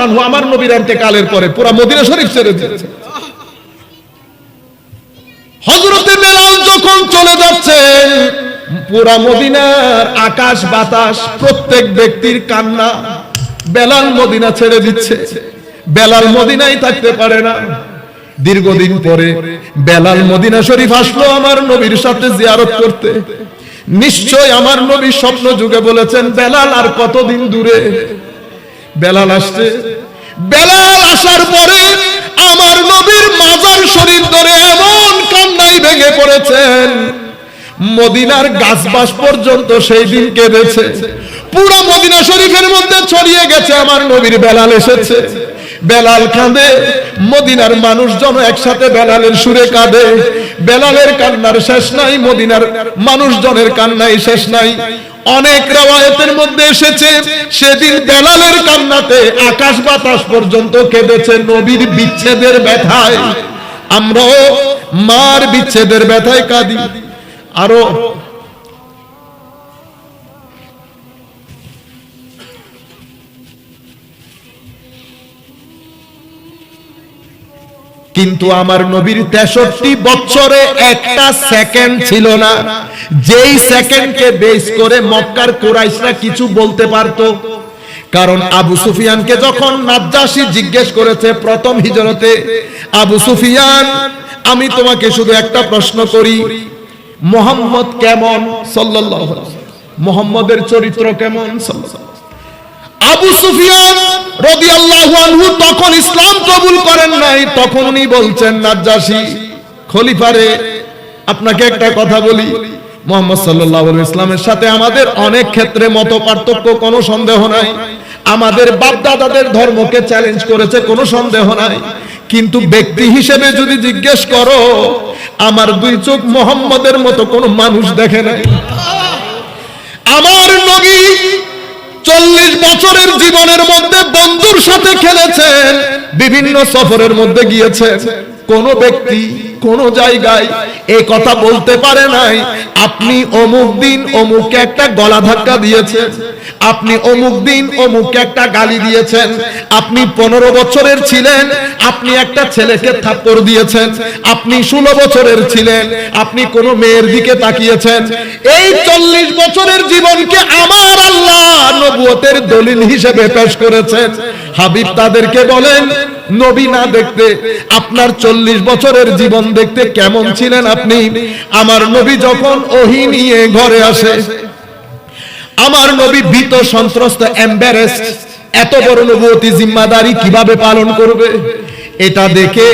তাআলা আনহু আমার নবীর ইন্তেকালের পরে পুরা মদিনা শরীফ ছেড়ে দিয়েছে। হযরতে বেলাল যখন চলে যাচ্ছেন পুরা মদিনার আকাশ বাতাস, প্রত্যেক ব্যক্তির কান্না বেলাল মদিনা ছেড়ে দিচ্ছে। বেলাল মদিনায় থাকতে পারে না। দীর্ঘদিন পরে বেলাল মদিনা শরীফ আসলো আমার নবীর সাথে জিয়ারত করতে। নিশ্চয় আমার নবী স্বপ্ন যুগে বলেছেন, বেলাল আর কতদিন দূরে? বেলাল আসছে। বেলাল আসার পরে আমার নবীর মাজার শরীফ ধরে এমন কান্নাই ভেঙে পড়েছেন। মদিনার গাছবাস পর্যন্ত সেই দিন কেঁদেছে। পুরো মদিনা শরীফের মধ্যে ছড়িয়ে গেছে আমার নবীর বেলাল এসেছে। বেলাল কাঁদে, মদিনার মানুষজন একসাথে বেলালের সুরে কাঁদে। বেলালের কান্নার শেষ নাই, মদিনার মানুষজনের কান্নাই শেষ নাই। অনেক রেওয়ায়তের মধ্যে এসেছে, সেদিন বেলালের কান্নাতে আকাশ বাতাস পর্যন্ত কেঁদেছে নবীর বিচ্ছেদের ব্যথায়। আমরাও মার বিচ্ছেদের ব্যথায় কাঁদি। আরও কিন্তু আমার নবীর তেষট্টি বছরে একটা সেকেন্ড ছিল না যেই সেকেন্ডকে বেস করে মক্কার কোরাইশরা কিছু বলতে পারতো কারণ আবু সুফিয়ানকে যখন নাজ্জাসী জিজ্ঞেস করেছে প্রথম হিজরতে, আবু সুফিয়ান, আমি তোমাকে শুধু একটা প্রশ্ন করি, মোহাম্মদ কেমন সাল্লাল্লাহু আলাইহি। মোহাম্মদের চরিত্র কেমন সাল্লাল্লাহু। আবু সুফিয়ান রাদিয়াল্লাহু আনহু তখন ইসলাম কবুল করেন নাই, তখন উনি বলছেন, নাজ্জাসী, খলিফারে, আপনাকে একটা কথা বলি। মোহাম্মদ আলাইহি ইসলামের সাথে আমাদের অনেক ক্ষেত্রে মত পার্থক্য কোনো সন্দেহ নাই। আমাদের বাপ দাদাদের ধর্মকে চ্যালেঞ্জ করেছে, কোনো সন্দেহ নাই। কিন্তু ব্যক্তি হিসেবে যদি জিজ্ঞেস করো, আমার দুই চোখ মোহাম্মদের মতো কোনো মানুষ দেখে নাই। আমার নবী চল্লিশ বছরের জীবনের মধ্যে বন্ধুর সাথে খেলেছেন বিভিন্ন সফরের মধ্যে গিয়েছেন। কোন ব্যক্তি কোন জায়গায় এই কথা বলতে পারে নাই। আপনি অমুক দিন অমুককে একটা গলা ধাক্কা দিয়েছেন। আপনি অমুক দিন অমুককে একটা গালি দিয়েছেন। আপনি পনেরো বছরের ছিলেন। আপনি একটা ছেলেকে থাপ্পড় দিয়েছেন। আপনি ষোলো বছরের ছিলেন। আপনি কোন মেয়ের দিকে তাকিয়েছেন। এই চল্লিশ বছরের জীবনকে আমার আল্লাহ নবুয়তের দলিল হিসেবে পেশ করেছেন। হাবিব তাদেরকে বলেন নবী না দেখতে, আপনার চল্লিশ বছরের জীবন দেখতে কেমন ছিলেন আপনি? আমার নবী যখন ওহি নিয়ে ঘরে আসে, আমার নবী ভীত, সন্ত্রস্ত এত বড় নবুয়তি জিম্মাদারি কীভাবে পালন করবে? এটা দেখে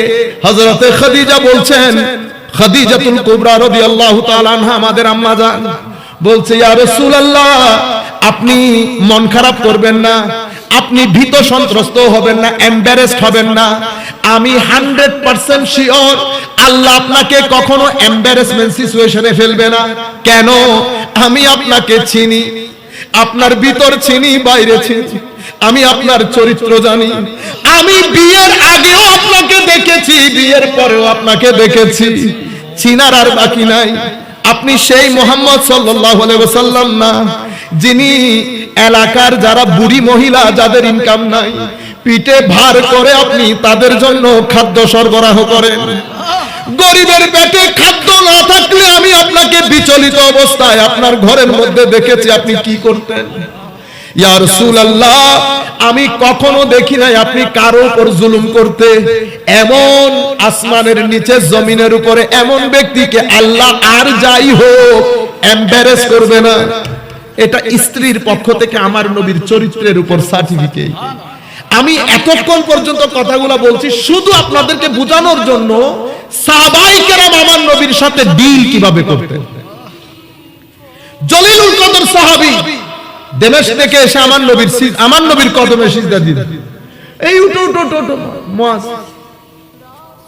হযরতে খাদিজা বলছেন, খাদিজাতুল কুবরা রাদিয়াল্লাহু তাআলা আনহা আমাদের আম্মা জান বলছে, ইয়া রাসূলুল্লাহ, আপনি মন খারাপ করবেন না আপনি ভীত সন্ত্রস্ত হবেন না এম্বারেসড হবেন না। আমি হান্ড্রেড পার্সেন্ট শিওর আল্লাহ আপনাকে কখনো এম্বারেসমেন্ট সিচুয়েশনে ফেলবে না। কেন? আমি আপনাকে চিনি, আপনার ভিতর চিনি, বাইরে চিনি। আমি আপনার চরিত্র জানি। আমি বিয়ের আগেও আপনাকে দেখেছি, বিয়ের পরেও আপনাকে দেখেছি। চিনার আর বাকি নাই। আপনি সেই মোহাম্মদ সাল্লাল্লাহু আলাইহি ওয়াসাল্লাম না। যিনি এলাকার যারা বুড়ি মহিলা, যাদের ইনকাম নাই, পিঠে ভার করে আপনি তাদের জন্য খাদ্য সরবরাহ করেন। গরিবের পেটে খাদ্য না থাকলে আমি আপনাকে বিচলিত অবস্থায় আপনার ঘরের মধ্যে দেখেছি, আপনি কি করতেন? ইয়া রাসূলুল্লাহ, আমি কখনো দেখি নাই আপনি কারও উপর জুলুম করতে। এমন আসমানের নিচে, জমিনের উপরে, এমন ব্যক্তিকে আল্লাহ আর যাই হোক এম্বারেস করবে না। এটা স্ত্রীর পক্ষ থেকে আমার নবীর চরিত্রের উপর সার্টিফিকেট আমি এতক্ষণ পর্যন্ত কথাগুলো বলছি, শুধু আপনাদেরকে বোঝানোর জন্য সাহাবাই কেরাম আমার নবীর সাথে ডিল কীভাবে করতেন? জলিলুল কদর সাহাবী দেমেশ থেকে এসে আমার নবীর আমার নবীর কদমে সিজদা দিতেন এই উঠো উঠো উঠো, মুয়াজ।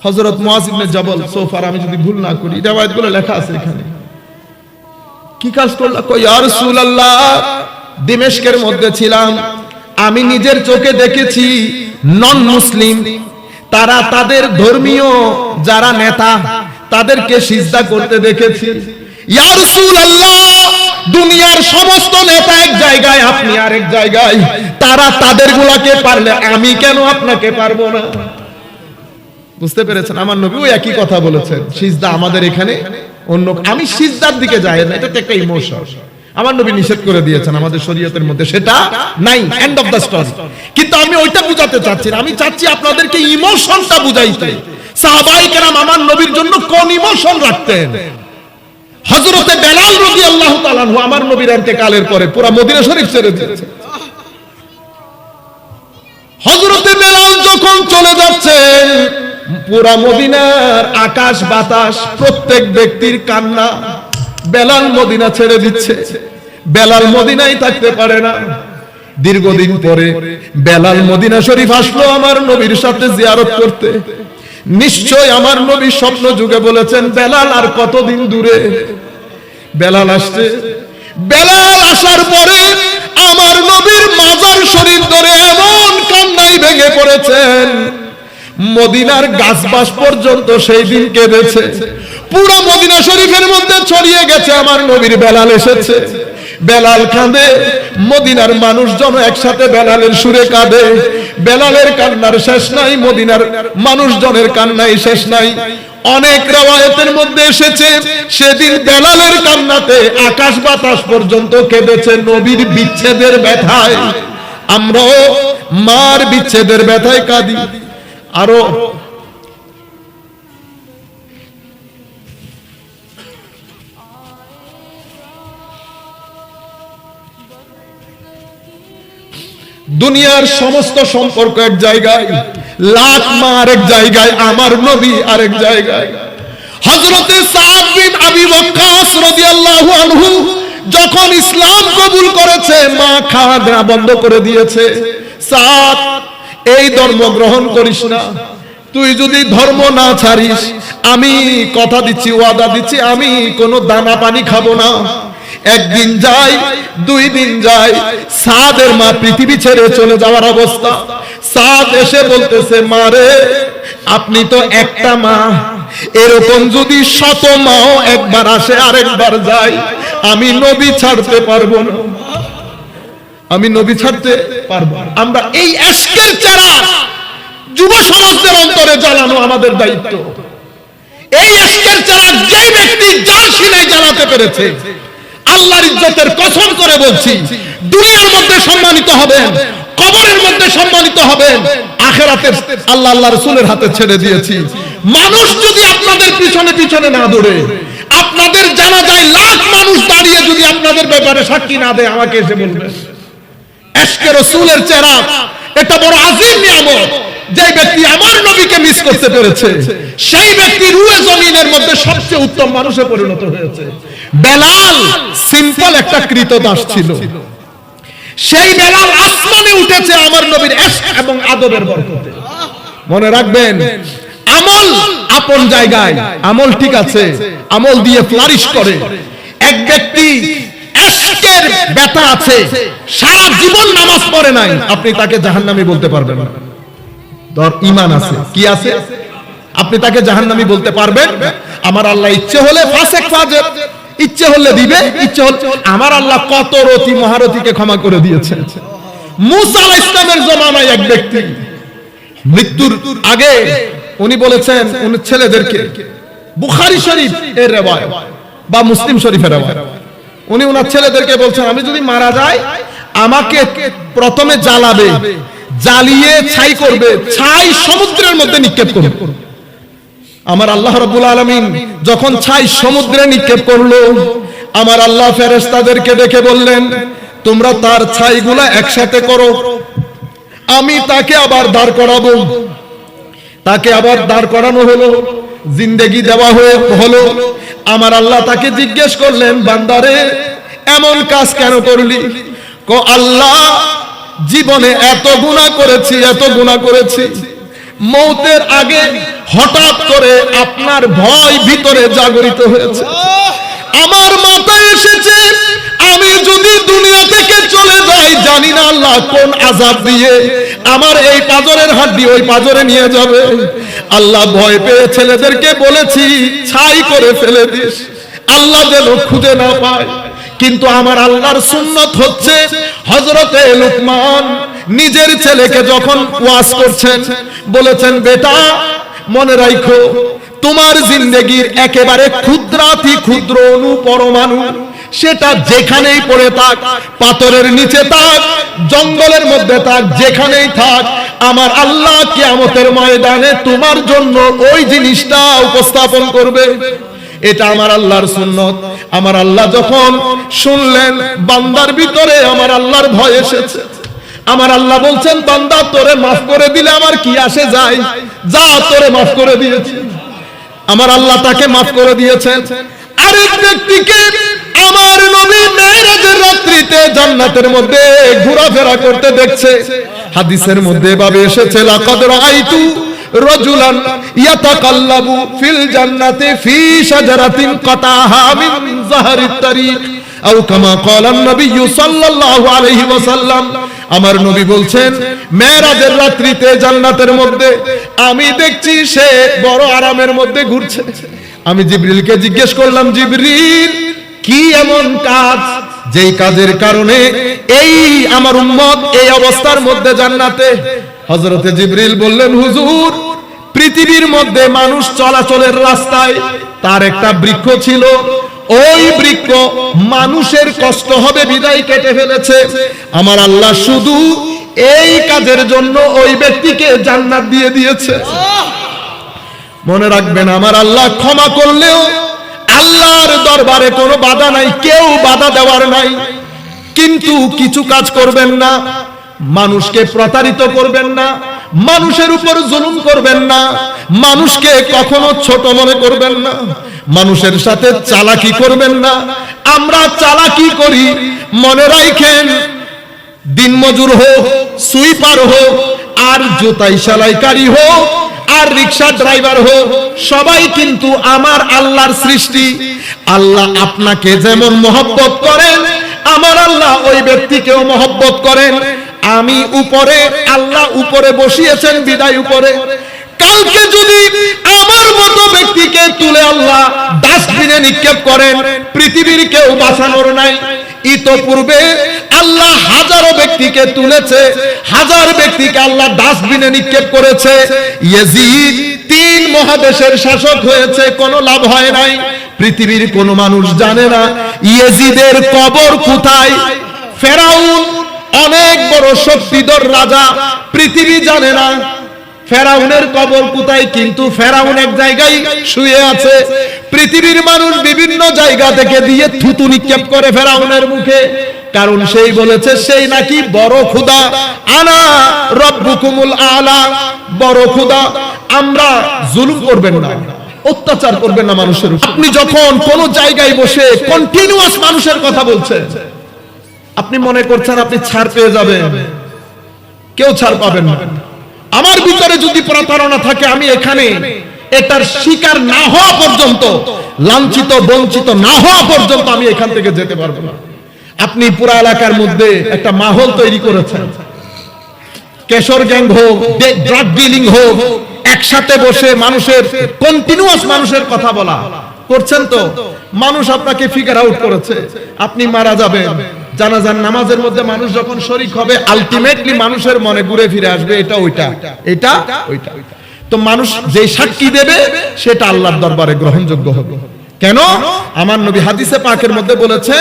হযরত মুয়াজ ইবনে জাবল, সোফার, আমি যদি ভুল না করি, রিওয়ায়াতগুলো লেখা আছে এখানে। কি কাজ করলা? কই ইয়া রাসূলুল্লাহ, দিমেশকের মধ্যে ছিলাম। আমি নিজের চোখে দেখেছি নন মুসলিম তারা তাদের ধর্মীয় যারা নেতা, তাদেরকে সিজদা করতে দেখেছি। দুনিয়ার সমস্ত নেতা এক জায়গায়, আপনি আরেক জায়গায়। তারা তাদের গুলাকে পারলে আমি কেন আপনাকে পারব না? বুঝতে পেরেছেন? আমার নবী ওই একই কথা বলেছেন। সিজদা আমাদের এখানে অন্য আমি সিজদার দিকে যাই না এটা তো একটা ইমোশন আমার নবী নিষেধ করে দিয়েছেন আমাদের শরীয়তের মধ্যে, সেটা নাই এন্ড অফ দ্য স্টোরি কিন্তু আমি ওইটা বুঝাতে চাচ্ছি না, আমি চাচ্ছি আপনাদেরকে ইমোশনটা বুঝাইতে। সাহাবাই কেরাম আমার নবীর জন্য কোন ইমোশন রাখতেন? হযরতে বেলাল রাদিয়াল্লাহু তাআলা আমার নবীর ইন্তেকালের পরে পুরো মদিনা শরীফ ছেড়ে দিয়েছে। পুরা মদিনার আকাশ বাতাস প্রত্যেক ব্যক্তির কান্না বেলাল মদিনা ছেড়ে দিচ্ছে। বেলাল মদিনায় থাকতে পারে না। দীর্ঘদিন পরে বেলাল মদিনা শরীফ আসলো আমার নবীর সাথে জিয়ারত করতে। নিশ্চয় আমার নবী স্বপ্ন যুগে বলেছেন, বেলাল আর কতদিন দূরে? বেলাল আসছে। বেলাল আসার পরে আমার নবীর মাজার শরীফ ধরে এমন কান্নাই ভেঙে পড়েছেন। মদিনার গাছবাস পর্যন্ত সেই দিন কেঁদেছে। পুরো মদিনা শরীফের মধ্যে ছড়িয়ে গেছে, আমার নবীর বেলাল এসেছে। বেলাল কাঁদে, মদিনার মানুষজন একসাথে বেলালের সুরে কাঁদে। বেলালের কান্নার শেষ নাই, মদিনার মানুষজনের কান্নাই শেষ নাই। অনেক রেওয়ায়তের মধ্যে এসেছে, সেদিন বেলালের কান্নাতে আকাশ বাতাস পর্যন্ত কেঁদেছে নবীর বিচ্ছেদের ব্যথায়। আমরাও মার বিচ্ছেদের ব্যথায় কাঁদি। আরও দুনিয়ার সমস্ত সম্পর্ক এক জায়গায় লাখ মা আরেক জায়গায়, আমার নবী আরেক জায়গায়। হযরতে সাদ আবি ওয়াক্কাস রাদিয়াল্লাহু আনহু যখন ইসলাম কবুল করেছে, মা খাওয়া দেওয়া বন্ধ করে দিয়েছে। সাদ এই ধর্ম গ্রহণ করিস না। তুই যদি ধর্ম না ছাড়িস, আমি কথা দিচ্ছি, ওয়াদা দিচ্ছি, আমি কোনো দানা পানি খাব না। একদিন যাই, দুই দিন যাই, সাদের মা পৃথিবী ছেড়ে চলে যাওয়ার অবস্থা। সাদ এসে বলতেছে মারে আপনি তো একটা মা। এরকম যদি শত মাও একবার আসে, আরেকবার যায়, আমি নবী ছাড়তে পারব না। আমি নবী ছাড়তে পারব আমরা এই এসকের চেরা যুব সমাজদের অন্তরে জ্বালানো আমাদের দায়িত্ব। এই এসকের চেরা যে ব্যক্তি যার সিনাই জ্বালাতে পেরেছে, আল্লাহর ইজ্জতের কসম করে বলছি, দুনিয়ার মধ্যে সম্মানিত হবেন, কবরের মধ্যে সম্মানিত হবেন, আখেরাতের আল্লাহ আল্লাহ রসুলের হাতে ছেড়ে দিয়েছি। মানুষ যদি আপনাদের পিছনে পিছনে না দৌড়ে, আপনাদের জানা যায় লাখ মানুষ দাঁড়িয়ে যদি আপনাদের ব্যাপারে সাক্ষী না দেয়, আমাকে এসে বলবেন এশকে রসুলের চেহারা। এটা বড় আজিম নিয়ামত। যে ব্যক্তি আমার নবীকে মিস করতে পেরেছে, সেই ব্যক্তি রুয়ে জমিনের মধ্যে সবচেয়ে উত্তম মানুষে পরিণত হয়েছে। বেলাল সিম্পল একটা কৃতদাস ছিল। সেই বেলাল আসমানে উঠেছে আমার নবীর এবং আদবের বরকতে। মনে রাখবেন, আমল আপন জায়গায়, আমল ঠিক আছে, আমল দিয়ে ফ্লারিশ করে। এক ব্যক্তি এশকের ব্যথা আছে, সারা জীবন নামাজ পড়ে নাই। আপনি তাকে জাহান্নামী বলতে পারবেন না। ধর ইমান আছে। কি আছে? আপনি তাকে জাহান্নামী বলতে পারবেন? আমার আল্লাহ ইচ্ছে হলে ফাসেক ফাজের ইচ্ছে হলে দিবে। ইচ্ছে হলে আমার আল্লাহ কত রতি মহারথীকে ক্ষমা করে দিয়েছে। মুসা আলাইহিস ইসলামের জমানায় এক ব্যক্তি, মৃত্যুর আগে উনি বলেছেন, উনি ছেলেদেরকে বুখারী শরীফ এর রেওয়ায়ত বা মুসলিম শরীফের রেওয়ায়ত উনি ওনার ছেলেদেরকে বলছেন, আমি যদি মারা যাই, আমাকে প্রথমে জ্বালাবে, জ্বালিয়ে ছাই করবে, ছাই সমুদ্রের মধ্যে নিক্ষেপ করবে। আমার আল্লাহ রাব্বুল আলামিন যখন ছাই সমুদ্রে নিক্ষেপ করল, আমার আল্লাহ ফেরেশতাদেরকে ডেকে বললেন, তোমরা তার ছাইগুলা একসাথে করো, আমি তাকে আবার দাঁড় করাবো। তাকে আবার দাঁড় করানো হলো, জিন্দেগি দেওয়া হয়ে হলো। আমার আল্লাহ তাকে জিজ্ঞেস করলেন, বান্দারে, এমন কাজ কেন করলি? কো, আল্লাহ, জীবনে এত গুণা করেছি, এত গুণা করেছি। মৌতের আগে হঠাৎ করে আপনার ভয় ভিতরে জাগরিত হয়েছে। আমার মাথায় এসেছে আমি যদি দুনিয়া থেকে চলে যাই, জানি না আল্লাহ কোন আজাব দিয়ে আমার এই পাজরের হাড্ডি ওই পাজরে নিয়ে যাবে। আল্লাহ ভয় পেয়ে ছেলেদেরকে বলেছি, ছাই করে ফেলে দিস। আল্লাহ যেন খুঁজে না পায়। কিন্তু আমার আল্লাহর সুন্নত হচ্ছে হজরতে লোকমান নিজের ছেলেকে যখন ওয়াজ করছেন, বলেছেন, বেটা, মনে রাখো তোমার জিন্দেগির একেবারে ক্ষুদ্রাতি ক্ষুদ্র অনু পরমাণু সেটা যেখানেই পড়ে থাক, পাথরের নিচে থাক, জঙ্গলের মধ্যে থাক, যেখানেই থাক, আমার আল্লাহ কিয়ামতের ময়দানে তোমার জন্য ওই জিনিসটা উপস্থাপন করবে। এটা আমার আল্লাহর সুন্নত। আমার আল্লাহ যখন শুনলেন, বান্দার ভিতরে আমার আল্লাহর ভয় এসেছে। আমার আল্লাহ বলছেন, বান্দা, তোরে মাফ করে দিলে আমার কি আসে যায়? যা, তোরে মাফ করে দিয়েছি। আমার আল্লাহ তাকে মাফ করে দিয়েছেন। ব্যক্তিকে আমার নবী মেরাজের রাত্রিতে জান্নাতের মধ্যে ঘোরাফেরা করতে দেখছে। হাদিসের মধ্যে এসেছে, লাকাদ ইয়াতাকাল্লাবু ফিল ফি কাতাহা মিন তারিক আও কামা নবী সাল্লাল্লাহু আলাইহি ওয়াসাল্লাম। আমার নবী বলছেন মেরাজের রাত্রিতে জান্নাতের মধ্যে আমি দেখছি সে বড় আরামের মধ্যে ঘুরছে। আমি জিবরিলকে জিজ্ঞেস করলাম, জিবরিল, কি এমন কাজ যেই কাজের কারণে এই আমার উম্মত এই অবস্থার মধ্যে জান্নাতে? হযরতে জিবরিল বললেন, হুজুর, পৃথিবীর মধ্যে মানুষ চলাচলের রাস্তায় তার একটা বৃক্ষ ছিল। ওই বৃক্ষ মানুষের কষ্ট হবে, বিদায় কেটে ফেলেছে। আমার আল্লাহ শুধু এই কাজের জন্য ওই ব্যক্তিকে জান্নাত দিয়ে দিয়েছে। মনে রাখবেন, আমার আল্লাহ ক্ষমা করলেও আল্লাহর দরবারে কোনো বাধা নাই, কেউ বাধা দেওয়ার নাই। কিন্তু কিছু কাজ করবেন না, মানুষকে প্রতারিত করবেন না, মানুষের উপর জুলুম করবেন না, মানুষকে কখনো ছোট মনে করবেন না, মানুষের সাথে চালাকি করবেন না। আমরা চালাকি করি, মনে রাখেন, দিনমজুর হোক, সুইপার হোক, আর জুতাই সেলাইকারী হোক আর রিক্সা ড্রাইভার হোক সবাই কিন্তু আমার আল্লাহর সৃষ্টি। আল্লাহ আপনাকে যেমন মহব্বত করেন, আমার আল্লাহ ওই ব্যক্তিকেও মহব্বত করেন। আমি উপরে, আল্লাহ উপরে বসিয়েছেন বিদায় উপরে। কালকে যদি আমার মতো ব্যক্তিকে তুলে আল্লাহ ডাস্টবিনে নিক্ষেপ করেন, পৃথিবীর কেউ বাঁচানোর নাই। ইতোপূর্বে আল্লাহ হাজারো ব্যক্তিকে তুলেছে, হাজার ব্যক্তিকে আল্লাহ ডাস্টবিনে নিক্ষেপ করেছে। ইয়েজিদ তিন মহাদেশের শাসক হয়েছে, কোনো লাভ হয় নাই। পৃথিবীর কোনো মানুষ জানে না ইয়েজিদের কবর কোথায়। ফেরাউন অনেক বড় শক্তিধর রাজা, পৃথিবী জানে না। ফেরাউনের কবর কোথায়? কিন্তু ফেরাউন এক জায়গায় শুয়ে আছে। পৃথিবীর মানুষ বিভিন্ন জায়গা থেকে দিয়ে থুতু নিক্ষেপ করে ফেরাউনের মুখে। কারণ সেই বলেছে, সেই নাকি বড় খুদা আনা রব্বুকুমুল আলা। বড় খুদা আমরা জুলুম করবেন না। অত্যাচার করবেন না মানুষের। আপনি যখন কোন জায়গায় বসে কন্টিনিউয়াস মানুষের কথা বলছেন, আপনি মনে করছেন আপনি ছাড় পেয়ে যাবেন। কেউ ছাড় পাবেন না। আমার ভিতরে যদি প্রতারণা থাকে, আমি এখানে এটার শিকার না হওয়া পর্যন্ত, লাঞ্ছিত, বঞ্চিত না হওয়া পর্যন্ত আমি এখান থেকে যেতে পারব না। আপনি পুরো এলাকার মধ্যে একটা মাহল তৈরি করেছেন। কেশর গ্যাং হোক ড্রাগ ডিলিং হোক, একসাথে বসে মানুষের কন্টিনিউয়াস মানুষের কথা বলা। করছেন তো? মানুষ আপনাকে ফিগার আউট করেছে। আপনি মারা যাবেন। জানাজার নামাজের মধ্যে মানুষ যখন শরিক হবে আলটিমেটলি মানুষের মনে ঘুরে ফিরে আসবে, এটা ওইটা। এটা ওইটা। তো মানুষ যে সাক্ষী দেবে, সেটা আল্লাহর দরবারে গ্রহণযোগ্য হবে। কেন? আমার নবী হাদিসে পাকের মধ্যে বলেছে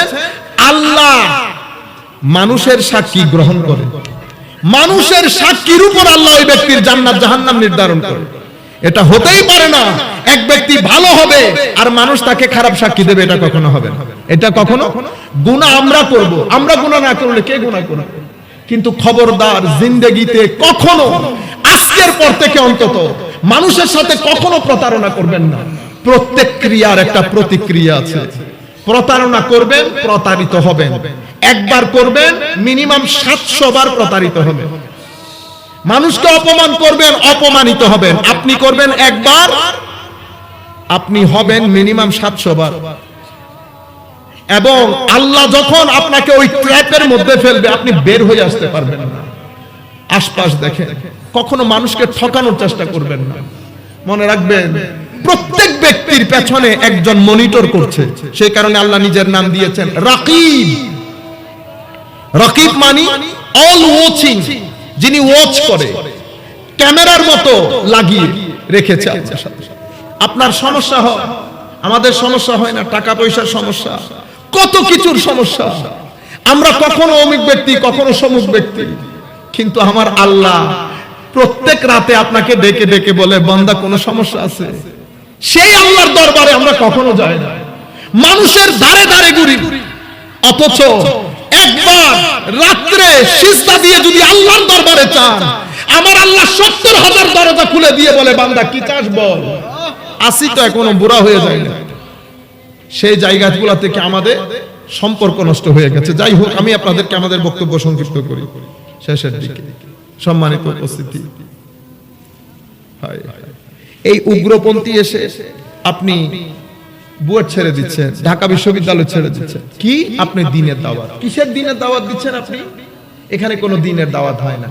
আল্লাহ মানুষের সাক্ষী গ্রহণ করে। মানুষের সাক্ষীর উপর আল্লাহ ওই ব্যক্তির জান্নাত জাহান্নাম নির্ধারণ করে। এটা হতেই পারে না। এক ব্যক্তি ভালো হবে আর মানুষ তাকে খারাপ সাক্ষী দেবে, এটা কখনো হবে না। এটা কখনো? গুনাহ আমরা করব। আমরা গুনাহ না করলে কে গুনাহ করবে? কিন্তু খবরদার জিন্দেগিতে কখনো, আজকের পর থেকে অন্তত, মানুষের সাথে কখনো প্রতারণা করবেন না। প্রত্যেক ক্রিয়ার একটা প্রতিক্রিয়া আছে। প্রতারণা করবেন, প্রতারিত হবেন। একবার করবেন, মিনিমাম সাতশো বার প্রতারিত হবেন। মানুষকে অপমান করবেন, অপমানিত হবেন। আপনি করবেন একবার, আপনি হবেন মিনিমাম সাতশো বার। এবং আল্লাহ যখন আপনাকে ওই ট্র্যাপের মধ্যে ফেলবে, আপনি বের হয়ে আসতে পারবেন না। আশপাশ দেখেন। কখনো মানুষকে ঠকানোর চেষ্টা করবেন না। মনে রাখবেন, প্রত্যেক ব্যক্তির পেছনে একজন মনিটর করছে। সেই কারণে আল্লাহ নিজের নাম দিয়েছেন রাকিব। রাকিব মানি অল ওয়াচিং যিনি ওয়াচ করে ক্যামেরার মতো লাগিয়ে রেখেছে আপনার সাথে। আপনার সমস্যা হয় আমাদের সমস্যা হয় না টাকা পয়সার সমস্যা। কত কিছুর সমস্যা। আমরা কখনো অমুক ব্যক্তি কখনো সমুক ব্যক্তি। কিন্তু আমার আল্লাহ প্রত্যেক রাতে আপনাকে ডেকে ডেকে বলে বান্দা কোনো সমস্যা আছে? সেই আল্লাহর দরবারে আমরা কখনো যাই না। মানুষের ধারে ধারে ঘুরি। অথচ একবার রাত্রে সিজদা দিয়ে যদি আল্লাহর দরবারে চান, আমার আল্লাহ সত্তর হাজার দরজা খুলে দিয়ে বলে, বান্দা, কি চাস বল? আসি তো এখনও বুড়া হয়ে যায় না। সেই থেকে আমাদের সম্পর্ক নষ্ট হয়ে গেছে? যাই হোক, আমি আপনাদেরকে আমাদের বক্তব্য সংক্ষিপ্ত করি। শেষের দিকে। সম্মানিত উপস্থিতি। এই উগ্রপন্থী এসে আপনি বুয়েট ছেড়ে দিচ্ছেন ঢাকা বিশ্ববিদ্যালয় ছেড়ে দিচ্ছেন কি? আপনি দিনের দাওয়াত। কিসের দিনের দাওয়াত দিচ্ছেন আপনি? এখানে কোনো দিনের দাওয়াত হয় না।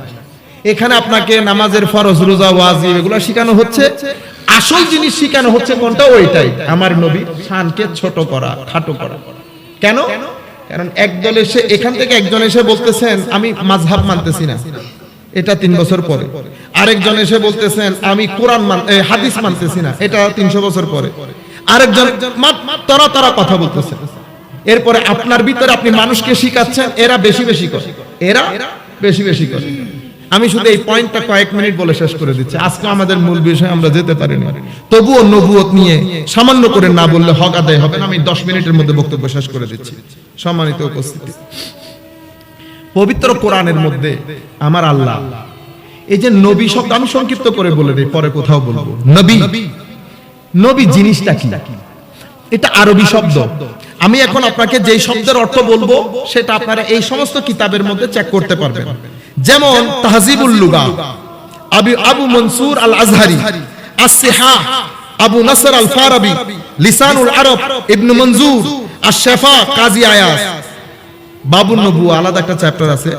এখানে আপনাকে নামাজের ফরজ, রোজা, ওয়াজিব এগুলো শেখানো হচ্ছে। আসল জিনিস শেখানো হচ্ছে কোনটা? ওইটাই। আমার নবী শানকে ছোট করা, খাটো করা। কেন? কারণ একদল এসে, এখান থেকে একজন এসে বলতেছেন, আমি মাযহাব মানতেছি না। এটা তিন বছর পরে। আরেকজন এসে বলতেছেন, আমি কোরআন মান হাদিস মানতেছি না। এটা তিনশো বছর পরে। আরেকজন তরা তরা, কথা বলতেছেন এরপরে আপনার ভিতরে আপনি মানুষকে শিখাচ্ছেন, এরা বেশি বেশি করে। এরা বেশি বেশি করে। আমি শুধু এই পয়েন্টটা কয়েক মিনিট বলে শেষ করে দিচ্ছি। আজকে আমাদের মূল বিষয় আমরা যেতে পারিনি। তবুও নবুয়ত নিয়ে সামান্য করে না বললে হক আদায় হবে না। আমি দশ মিনিটের মধ্যে বক্তব্য শেষ করে দিচ্ছি। সম্মানিত উপস্থিতি। পবিত্র কোরআনের মধ্যে আমার আল্লাহ, এই যে নবী শব্দ, আমি সংক্ষিপ্ত করে বলে দিই, পরে কোথাও বলব। নবী নবী জিনিসটা কি? এটা আরবি শব্দ। আমি এখন আপনাকে যে শব্দের অর্থ বলব, সেটা আপনারা এই সমস্ত কিতাবের মধ্যে চেক করতে পারবেন। যেমন তাহজিবুল লুগা, আবু আবু মনসুর আল আজহারি আসিহা আবু নাসর আল ফারাবি লিসানুল আরব, ইবনু মনজুর, আশ-শাফা, কাজী আয়াস বাবুর নবু আলাদা একটা চ্যাপ্টার আছে।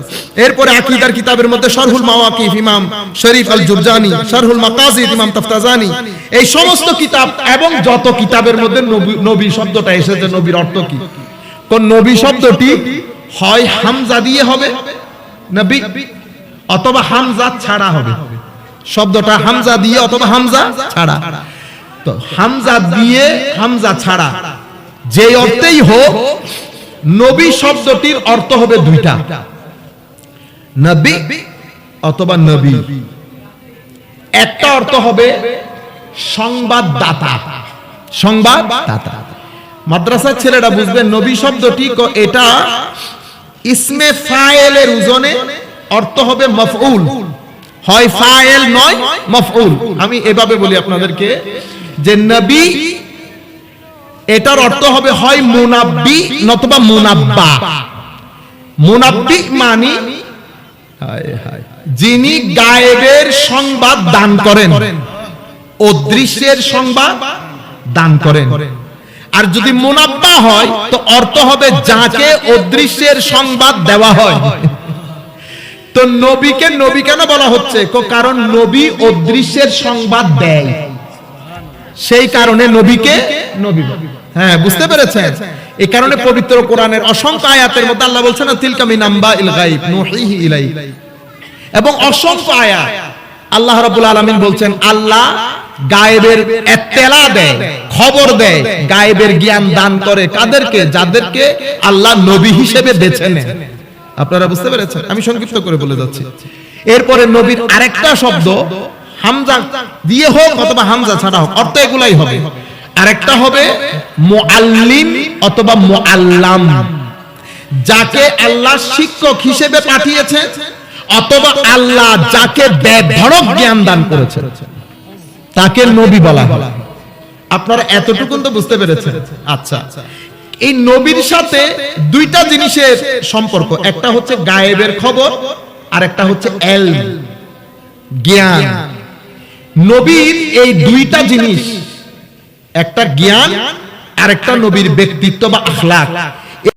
এরপরে আকীদার কিতাবের মধ্যে শরহুল মাওয়াকিফ, ইমাম শরীফ আল জুরজানি শরহুল মাকাসিদ ইমাম তাফতাজানি। এই সমস্ত কিতাব এবং যত কিতাবের মধ্যে নবী শব্দটা এসেছে, নবীর অর্থ কি? কোন নবী শব্দটি হয় হামজা দিয়ে হবে, নবী, অথবা হামজা ছাড়া হবে। শব্দটা হামজা দিয়ে অথবা হামজা ছাড়া। তো হামজা দিয়ে হামজা ছাড়া। যে অর্থেই হোক নবী শব্দটির অর্থ হবে দুইটা। নবী অথবা নবী। একটা অর্থ হবে সংবাদদাতা। সংবাদদাতা। মাদ্রাসার ছেলেরা বুঝবে নবী শব্দটি এটা ইসমে ফায়েলের ওজনে অর্থ হবে মফউল। হয় ফায়েল নয়, মফউল। আমি এভাবে বলি আপনাদেরকে যে নবী এটার অর্থ হবে হয় মুনাব্বি নতুবা মুনাব্বা। মুনাব্বি মানি যিনি গায়েবের সংবাদ দান করেন অদৃশ্যের সংবাদ দান করেন। আর যদি মুনাব্বা হয়, তো অর্থ হবে যাকে অদৃশ্যের সংবাদ দেওয়া হয়। তো নবীকে নবী কেন বলা হচ্ছে? কারণ নবী অদৃশ্যের সংবাদ দেয়। সেই কারণে নবীকে নবী হ্যাঁ বুঝতে পেরেছেন? এই কারণে পবিত্র কোরআনের অসংখ্য আয়াতের মধ্যে আল্লাহ বলছেন না তিলকা মিন আম্বাইল গায়ব নুহিহি ইলাইক এবং অসংখ্য আয়াত। আল্লাহ রাব্বুল আলামিন বলছেন আল্লাহ গায়েবের এত্তেলা দেয় খবর দেয় গায়েবের জ্ঞান দান করে কাদেরকে? যাদেরকে আল্লাহ নবী হিসেবে বেছে নেন। আপনারা বুঝতে পেরেছেন? আমি সংক্ষিপ্ত করে বলে যাচ্ছি। এরপরে নবীর আরেকটা শব্দ হামজা দিয়ে হোক অথবা হামজা ছাড়া হোক, অর্থ এগুলাই হবে। আরেকটা হবে মুআল্লিম অথবা মুআল্লাম। যাকে আল্লাহ শিক্ষক হিসেবে পাঠিয়েছে অথবা আল্লাহ যাকে বেধড়ক জ্ঞান দান করেছে, তাকে নবী বলা হয়। আপনারা এতটুকু তো বুঝতে পেরেছেন। আচ্ছা এই নবীর সাথে দুইটা জিনিসের সম্পর্ক, একটা হচ্ছে গায়েবের খবর আর একটা হচ্ছে এল জ্ঞান। নবীর এই দুইটা জিনিস একটা জ্ঞান আর একটা নবীর ব্যক্তিত্ব বা আখলাক।